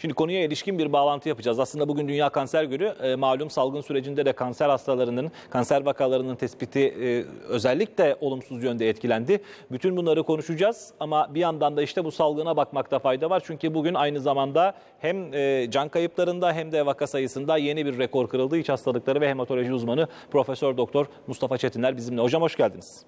Şimdi konuya ilişkin bir bağlantı yapacağız. Aslında bugün Dünya Kanser Günü. E, malum salgın sürecinde de kanser hastalarının, kanser vakalarının tespiti e, özellikle olumsuz yönde etkilendi. Bütün bunları konuşacağız ama bir yandan da işte bu salgına bakmakta fayda var. Çünkü bugün aynı zamanda hem e, can kayıplarında hem de vaka sayısında yeni bir rekor kırıldı. İç hastalıkları ve hematoloji uzmanı Profesör Doktor Mustafa Çetinler bizimle. Hocam hoş geldiniz.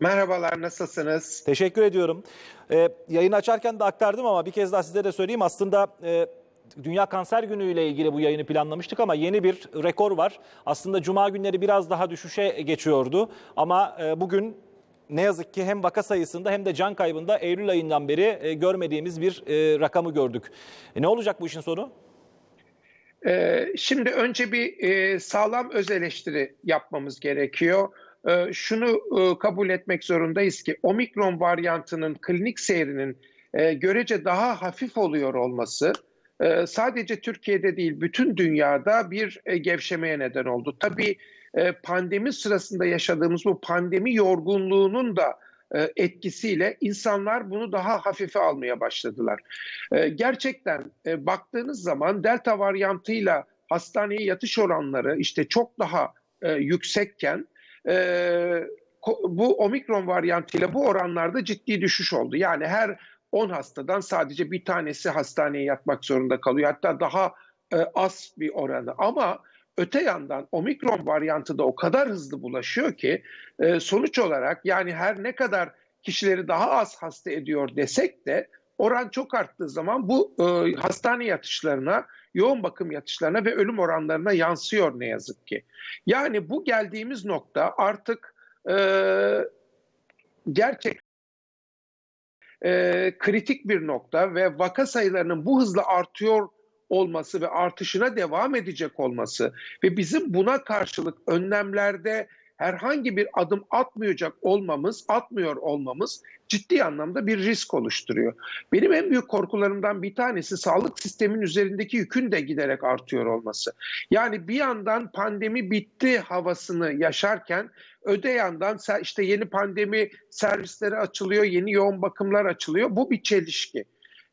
Merhabalar, nasılsınız? Teşekkür ediyorum. Ee, yayını açarken de aktardım ama bir kez daha size de söyleyeyim. Aslında e, Dünya Kanser Günü ile ilgili bu yayını planlamıştık ama yeni bir rekor var. Aslında cuma günleri biraz daha düşüşe geçiyordu ama e, bugün ne yazık ki hem vaka sayısında hem de can kaybında Eylül ayından beri e, görmediğimiz bir e, rakamı gördük. E, ne olacak bu işin sonu? Ee, şimdi önce bir e, sağlam öz eleştiri yapmamız gerekiyor. Ee, şunu e, kabul etmek zorundayız ki omikron varyantının klinik seyrinin e, görece daha hafif oluyor olması e, sadece Türkiye'de değil bütün dünyada bir gevşemeye neden oldu. Tabii pandemi sırasında yaşadığımız bu pandemi yorgunluğunun da etkisiyle insanlar bunu daha hafife almaya başladılar. Gerçekten baktığınız zaman delta varyantıyla hastaneye yatış oranları işte çok daha yüksekken bu omikron varyantıyla bu oranlarda ciddi düşüş oldu. Yani her 10 hastadan sadece bir tanesi hastaneye yatmak zorunda kalıyor. Hatta daha e, az bir oranı. Ama öte yandan omikron varyantı da o kadar hızlı bulaşıyor ki e, sonuç olarak yani her ne kadar kişileri daha az hasta ediyor desek de oran çok arttığı zaman bu e, hastane yatışlarına, yoğun bakım yatışlarına ve ölüm oranlarına yansıyor ne yazık ki. Yani bu geldiğimiz nokta artık e, gerçek e, kritik bir nokta ve vaka sayılarının bu hızla artıyor olması ve artışına devam edecek olması ve bizim buna karşılık önlemlerde herhangi bir adım atmayacak olmamız, atmıyor olmamız ciddi anlamda bir risk oluşturuyor. Benim en büyük korkularımdan bir tanesi sağlık sistemin üzerindeki yükün de giderek artıyor olması. Yani bir yandan pandemi bitti havasını yaşarken öte yandan işte yeni pandemi servisleri açılıyor, yeni yoğun bakımlar açılıyor. Bu bir çelişki.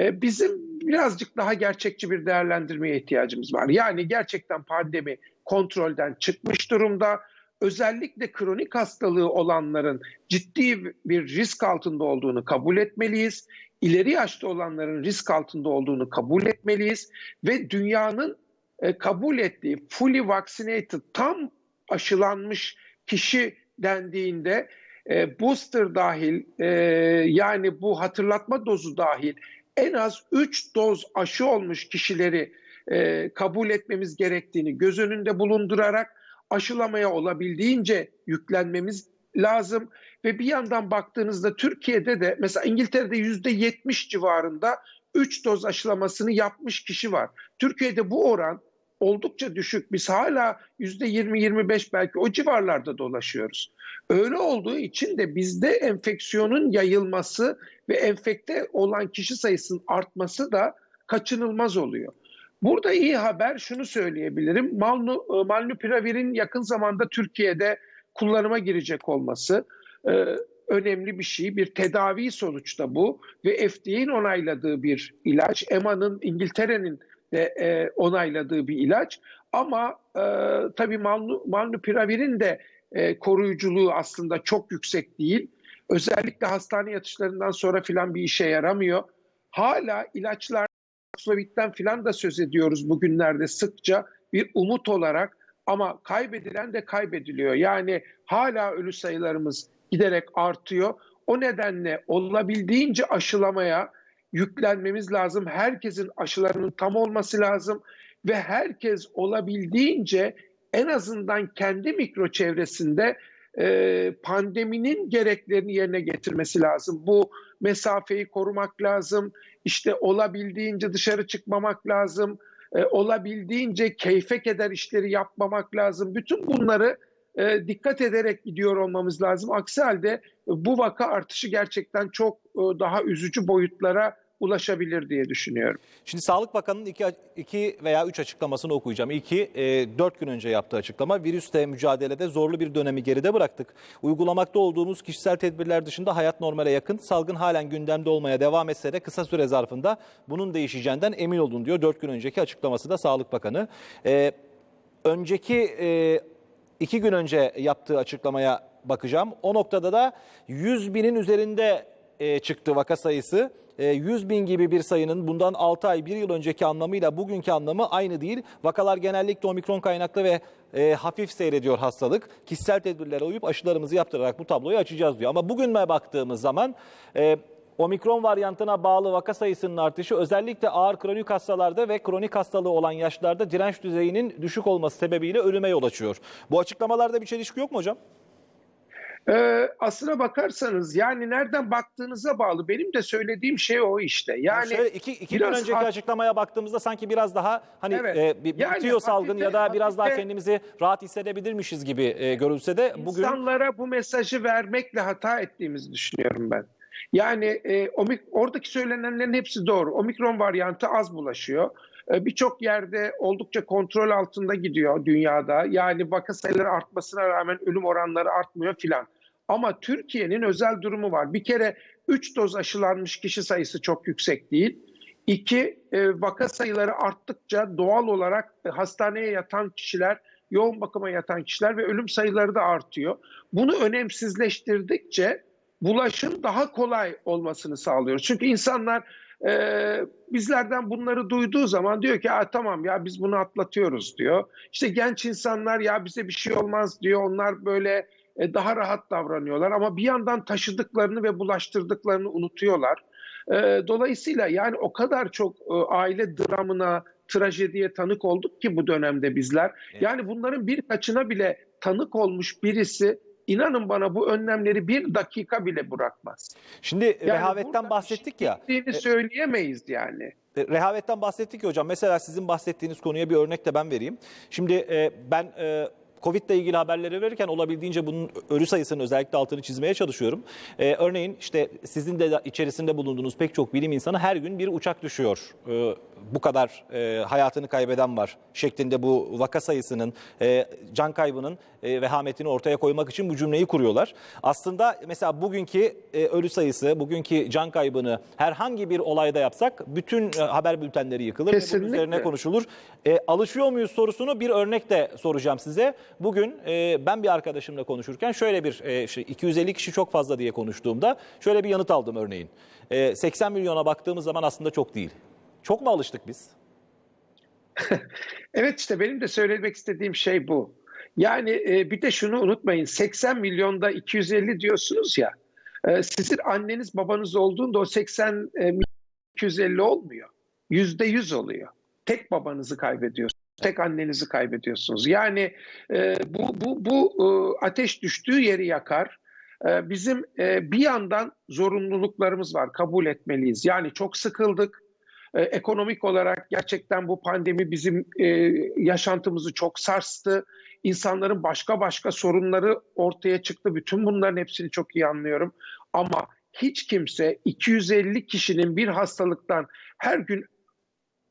Ee, Bizim birazcık daha gerçekçi bir değerlendirmeye ihtiyacımız var. Yani gerçekten pandemi kontrolden çıkmış durumda. Özellikle kronik hastalığı olanların ciddi bir risk altında olduğunu kabul etmeliyiz. İleri yaşta olanların risk altında olduğunu kabul etmeliyiz ve dünyanın e, kabul ettiği fully vaccinated tam aşılanmış kişi dendiğinde e, booster dahil e, yani bu hatırlatma dozu dahil en az 3 doz aşı olmuş kişileri kabul etmemiz gerektiğini göz önünde bulundurarak aşılamaya olabildiğince yüklenmemiz lazım ve bir yandan baktığınızda Türkiye'de de mesela İngiltere'de yüzde 70 civarında 3 doz aşılamasını yapmış kişi var. Türkiye'de bu oran oldukça düşük. Biz hala yüzde 20-25 belki o civarlarda dolaşıyoruz. Öyle olduğu için de bizde enfeksiyonun yayılması ve enfekte olan kişi sayısının artması da kaçınılmaz oluyor. Burada iyi haber şunu söyleyebilirim. Malnu, e, Malnupiravir'in yakın zamanda Türkiye'de kullanıma girecek olması e, önemli bir şey. Bir tedavi sonuçta bu ve FDA'nin onayladığı bir ilaç. EMA'nın İngiltere'nin de e, onayladığı bir ilaç. Ama e, tabii Malnu, Malnupiravir'in de e, koruyuculuğu aslında çok yüksek değil. Özellikle hastane yatışlarından sonra filan bir işe yaramıyor. Hala ilaçlar Paxlovid'den filan da söz ediyoruz bugünlerde sıkça bir umut olarak ama kaybedilen de kaybediliyor. Yani hala ölü sayılarımız giderek artıyor. O nedenle olabildiğince aşılamaya yüklenmemiz lazım. Herkesin aşılarının tam olması lazım ve herkes olabildiğince en azından kendi mikro çevresinde e, pandeminin gereklerini yerine getirmesi lazım. Bu mesafeyi korumak lazım. İşte olabildiğince dışarı çıkmamak lazım. E, olabildiğince keyfe keder işleri yapmamak lazım. Bütün bunları e, dikkat ederek gidiyor olmamız lazım. Aksi halde bu vaka artışı gerçekten çok e, daha üzücü boyutlara ulaşabilir diye düşünüyorum. Şimdi Sağlık Bakanı'nın iki, iki veya üç açıklamasını okuyacağım. İlki, e, dört gün önce yaptığı açıklama. Virüste mücadelede zorlu bir dönemi geride bıraktık. Uygulamakta olduğumuz kişisel tedbirler dışında hayat normale yakın. Salgın halen gündemde olmaya devam etse de kısa süre zarfında bunun değişeceğinden emin olun diyor. Dört gün önceki açıklaması da Sağlık Bakanı. E, önceki e, iki gün önce yaptığı açıklamaya bakacağım. O noktada da 100 binin üzerinde e, çıktı vaka sayısı. E, 100 bin gibi bir sayının bundan 6 ay 1 yıl önceki anlamıyla bugünkü anlamı aynı değil. Vakalar genellikle omikron kaynaklı ve e, hafif seyrediyor hastalık. Kişisel tedbirlere uyup aşılarımızı yaptırarak bu tabloyu açacağız diyor. Ama bugüne baktığımız zaman e, Omikron varyantına bağlı vaka sayısının artışı özellikle ağır kronik hastalarda ve kronik hastalığı olan yaşlarda direnç düzeyinin düşük olması sebebiyle ölüme yol açıyor. Bu açıklamalarda bir çelişki yok mu hocam? Ee, aslına bakarsanız yani nereden baktığınıza bağlı. Benim de söylediğim şey o işte. Yani Şöyle iki, iki gün önceki hat- açıklamaya baktığımızda sanki biraz daha hani Evet. e, bir- Yani bitiyor salgın hafife- ya da biraz daha hafife- kendimizi rahat hissedebilirmişiz gibi e, görülse de bugün İnsanlara bu mesajı vermekle hata ettiğimizi düşünüyorum ben. Yani e, omik, oradaki söylenenlerin hepsi doğru. Omikron varyantı az bulaşıyor. E, Birçok yerde oldukça kontrol altında gidiyor dünyada. Yani vaka sayıları artmasına rağmen ölüm oranları artmıyor filan. Ama Türkiye'nin özel durumu var. Bir kere 3 doz aşılanmış kişi sayısı çok yüksek değil. İki, e, vaka sayıları arttıkça doğal olarak e, hastaneye yatan kişiler, yoğun bakıma yatan kişiler ve ölüm sayıları da artıyor. Bunu önemsizleştirdikçe bulaşın daha kolay olmasını sağlıyoruz. Çünkü insanlar e, bizlerden bunları duyduğu zaman diyor ki "Aa, tamam ya biz bunu atlatıyoruz diyor. İşte genç insanlar ya bize bir şey olmaz diyor. Onlar böyle e, daha rahat davranıyorlar ama bir yandan taşıdıklarını ve bulaştırdıklarını unutuyorlar. E, dolayısıyla yani o kadar çok e, aile dramına, trajediye tanık olduk ki bu dönemde bizler. Evet. Yani bunların birkaçına bile tanık olmuş birisi inanın bana bu önlemleri bir dakika bile bırakmaz. şimdi Yani rehavetten bahsettik ya. Bittiğini söyleyemeyiz yani. E, Rehavetten bahsettik ya hocam. Mesela sizin bahsettiğiniz konuya bir örnek de ben vereyim. Şimdi e, ben e, Covid ile ilgili haberleri verirken olabildiğince bunun ölü sayısının özellikle altını çizmeye çalışıyorum. E, örneğin işte sizin de içerisinde bulunduğunuz pek çok bilim insanı her gün bir uçak düşüyor. E, bu kadar e, hayatını kaybeden var şeklinde bu vaka sayısının, e, can kaybının e, vehametini ortaya koymak için bu cümleyi kuruyorlar. Aslında mesela bugünkü e, ölü sayısı, bugünkü can kaybını herhangi bir olayda yapsak bütün e, haber bültenleri yıkılır ve bunun Kesinlikle. üzerine konuşulur. E, alışıyor muyuz sorusunu bir örnekle soracağım size. Bugün e, ben bir arkadaşımla konuşurken şöyle bir e, şey, 250 kişi çok fazla diye konuştuğumda şöyle bir yanıt aldım örneğin. E, 80 milyona baktığımız zaman aslında çok değil. Çok mu alıştık biz? Evet işte benim de söylemek istediğim şey bu. Yani e, bir de şunu unutmayın 80 milyonda 250 diyorsunuz ya e, sizin anneniz babanız olduğunda o 80 e, 250 olmuyor. Yüzde yüz oluyor. Tek babanızı kaybediyorsunuz. Tek annenizi kaybediyorsunuz. Yani e, bu bu bu e, ateş düştüğü yeri yakar. E, bizim e, bir yandan zorunluluklarımız var. Kabul etmeliyiz. Yani çok sıkıldık. E, ekonomik olarak gerçekten bu pandemi bizim e, yaşantımızı çok sarstı. İnsanların başka başka sorunları ortaya çıktı. Bütün bunların hepsini çok iyi anlıyorum. Ama hiç kimse 250 kişinin bir hastalıktan her gün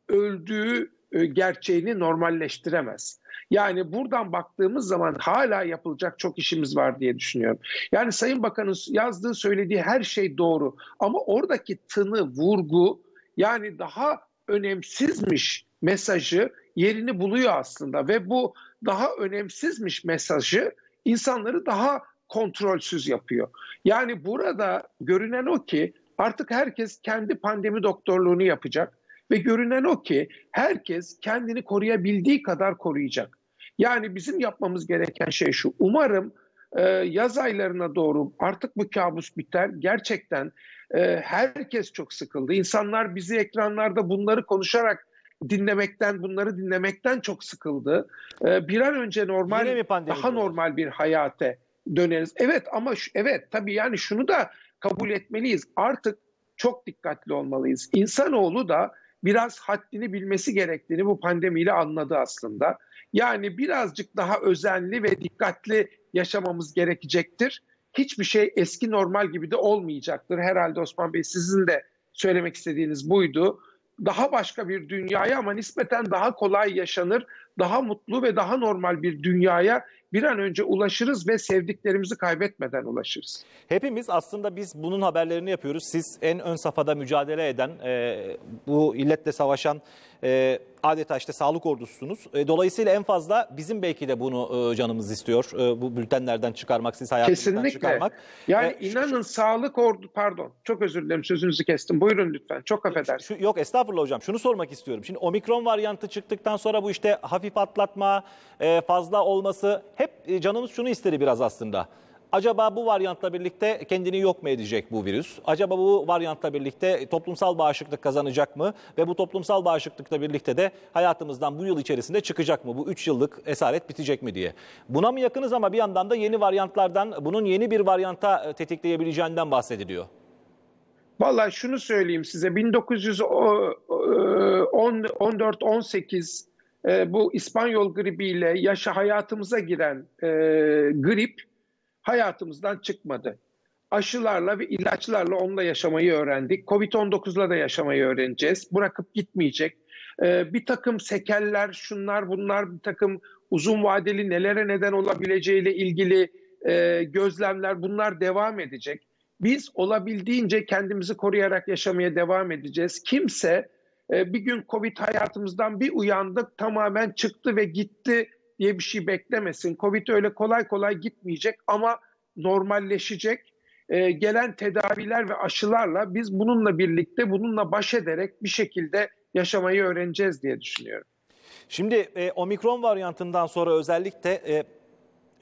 öldüğü e, gerçeğini normalleştiremez. Yani buradan baktığımız zaman hala yapılacak çok işimiz var diye düşünüyorum. Yani Sayın Bakan'ın yazdığı söylediği her şey doğru ama oradaki tını, vurgu yani daha önemsizmiş mesajı yerini buluyor aslında ve bu daha önemsizmiş mesajı insanları daha kontrolsüz yapıyor. Yani burada görünen o ki artık herkes kendi pandemi doktorluğunu yapacak ve görünen o ki herkes kendini koruyabildiği kadar koruyacak. Yani bizim yapmamız gereken şey şu. Umarım e, yaz aylarına doğru artık bu kabus biter. Gerçekten e, herkes çok sıkıldı. İnsanlar bizi ekranlarda bunları konuşarak dinlemekten, bunları dinlemekten çok sıkıldı. E, bir an önce normal, daha normal bir hayata döneriz. Evet ama şu, evet tabii yani şunu da kabul etmeliyiz. Artık çok dikkatli olmalıyız. İnsanoğlu da biraz haddini bilmesi gerektiğini bu pandemiyle anladı aslında. Yani birazcık daha özenli ve dikkatli yaşamamız gerekecektir. Hiçbir şey eski normal gibi de olmayacaktır. Herhalde Osman Bey sizin de söylemek istediğiniz buydu. Daha başka bir dünyaya ama nispeten daha kolay yaşanır, daha mutlu ve daha normal bir dünyaya bir an önce ulaşırız ve sevdiklerimizi kaybetmeden ulaşırız. Hepimiz aslında biz bunun haberlerini yapıyoruz. Siz en ön safhada mücadele eden, e, bu illetle savaşan e, adeta işte sağlık ordususunuz. E, dolayısıyla en fazla bizim belki de bunu e, canımız istiyor. E, bu bültenlerden çıkarmak, siz hayatınızdan Kesinlikle. çıkarmak. Yani E, şu- inanın sağlık ordu pardon çok özür dilerim sözünüzü kestim. Buyurun lütfen. Çok affedersiniz. Şu, yok estağfurullah hocam şunu sormak istiyorum. Şimdi omikron varyantı çıktıktan sonra bu işte hafif atlatma, e, fazla olması hep e, canımız şunu istedi biraz aslında. Acaba bu varyantla birlikte kendini yok mu edecek bu virüs? Acaba bu varyantla birlikte toplumsal bağışıklık kazanacak mı? Ve bu toplumsal bağışıklıkla birlikte de hayatımızdan bu yıl içerisinde çıkacak mı? Bu 3 yıllık esaret bitecek mi diye. Buna mı yakınız ama bir yandan da yeni varyantlardan, bunun yeni bir varyanta e, tetikleyebileceğinden bahsediliyor. Vallahi şunu söyleyeyim size 1914-18 e, bu İspanyol gribiyle yaşa hayatımıza giren e, grip hayatımızdan çıkmadı. Aşılarla ve ilaçlarla onunla yaşamayı öğrendik. Covid-19'la da yaşamayı öğreneceğiz. Bırakıp gitmeyecek. E, bir takım sekeller, şunlar bunlar, bir takım uzun vadeli nelere neden olabileceğiyle ilgili e, gözlemler bunlar devam edecek. Biz olabildiğince kendimizi koruyarak yaşamaya devam edeceğiz. Kimse e, bir gün Covid hayatımızdan bir uyandık tamamen çıktı ve gitti diye bir şey beklemesin. Covid öyle kolay kolay gitmeyecek ama normalleşecek. E, gelen tedaviler ve aşılarla biz bununla birlikte bununla baş ederek bir şekilde yaşamayı öğreneceğiz diye düşünüyorum. Şimdi e, omikron varyantından sonra özellikle e,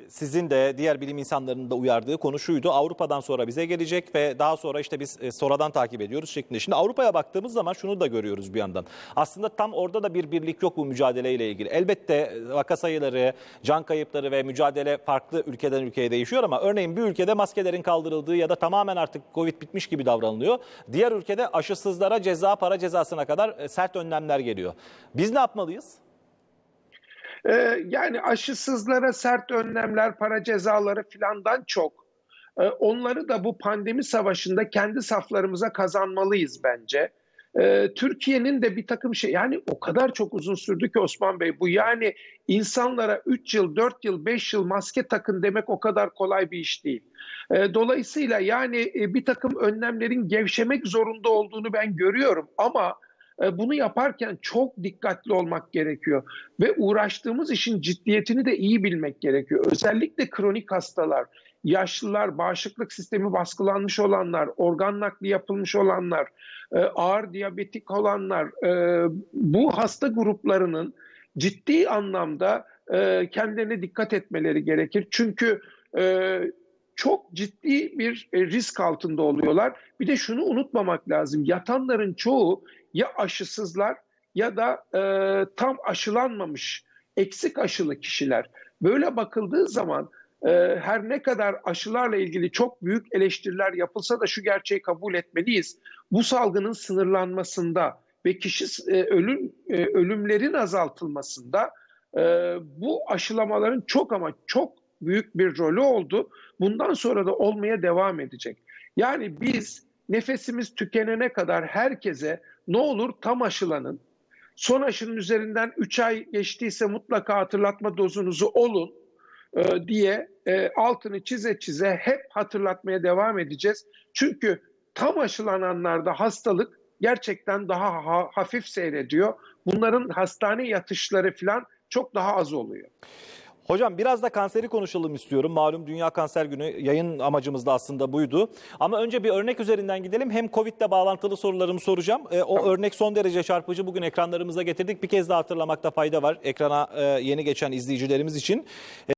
sizin de diğer bilim insanlarının da uyardığı konu şuydu. Avrupa'dan sonra bize gelecek ve daha sonra işte biz e, sonradan takip ediyoruz şeklinde. Şimdi Avrupa'ya baktığımız zaman şunu da görüyoruz bir yandan. Aslında tam orada da bir birlik yok bu mücadeleyle ilgili. Elbette e, vaka sayıları, can kayıpları ve mücadele farklı ülkeden ülkeye değişiyor ama örneğin bir ülkede maskelerin kaldırıldığı ya da tamamen artık Covid bitmiş gibi davranılıyor. Diğer ülkede aşısızlara ceza, para cezasına kadar e, sert önlemler geliyor. Biz ne yapmalıyız? Ee, yani aşısızlara sert önlemler, para cezaları filandan çok e, onları da bu pandemi savaşında kendi saflarımıza kazanmalıyız bence. Ee, Türkiye'nin de bir takım şey yani o kadar çok uzun sürdü ki Osman Bey bu yani insanlara 3 yıl, 4 yıl, 5 yıl maske takın demek o kadar kolay bir iş değil. Ee, Dolayısıyla yani e, bir takım önlemlerin gevşemek zorunda olduğunu ben görüyorum ama bunu yaparken çok dikkatli olmak gerekiyor ve uğraştığımız işin ciddiyetini de iyi bilmek gerekiyor. Özellikle kronik hastalar, yaşlılar, bağışıklık sistemi baskılanmış olanlar, organ nakli yapılmış olanlar, e, ağır diyabetik olanlar, e, bu hasta gruplarının ciddi anlamda e, kendilerine dikkat etmeleri gerekir. Çünkü e, çok ciddi bir e, risk altında oluyorlar. Bir de şunu unutmamak lazım. Yatanların çoğu ya aşısızlar ya da e, tam aşılanmamış, eksik aşılı kişiler. Böyle bakıldığı zaman e, her ne kadar aşılarla ilgili çok büyük eleştiriler yapılsa da şu gerçeği kabul etmeliyiz. Bu salgının sınırlanmasında ve kişi e, ölüm e, ölümlerin azaltılmasında e, bu aşılamaların çok ama çok büyük bir rolü oldu. Bundan sonra da olmaya devam edecek. Yani biz nefesimiz tükenene kadar herkese ne olur tam aşılanın. Son aşının üzerinden 3 ay geçtiyse mutlaka hatırlatma dozunuzu olun e, diye e, altını çize çize hep hatırlatmaya devam edeceğiz. Çünkü tam aşılananlarda hastalık gerçekten daha ha- hafif seyrediyor. Bunların hastane yatışları falan çok daha az oluyor. Hocam biraz da kanseri konuşalım istiyorum. Malum Dünya Kanser Günü yayın amacımız da aslında buydu. Ama önce bir örnek üzerinden gidelim. Hem Covid'le bağlantılı sorularımı soracağım. E, o örnek son derece çarpıcı. Bugün ekranlarımıza getirdik. Bir kez daha hatırlamakta fayda var. Ekrana e, yeni geçen izleyicilerimiz için.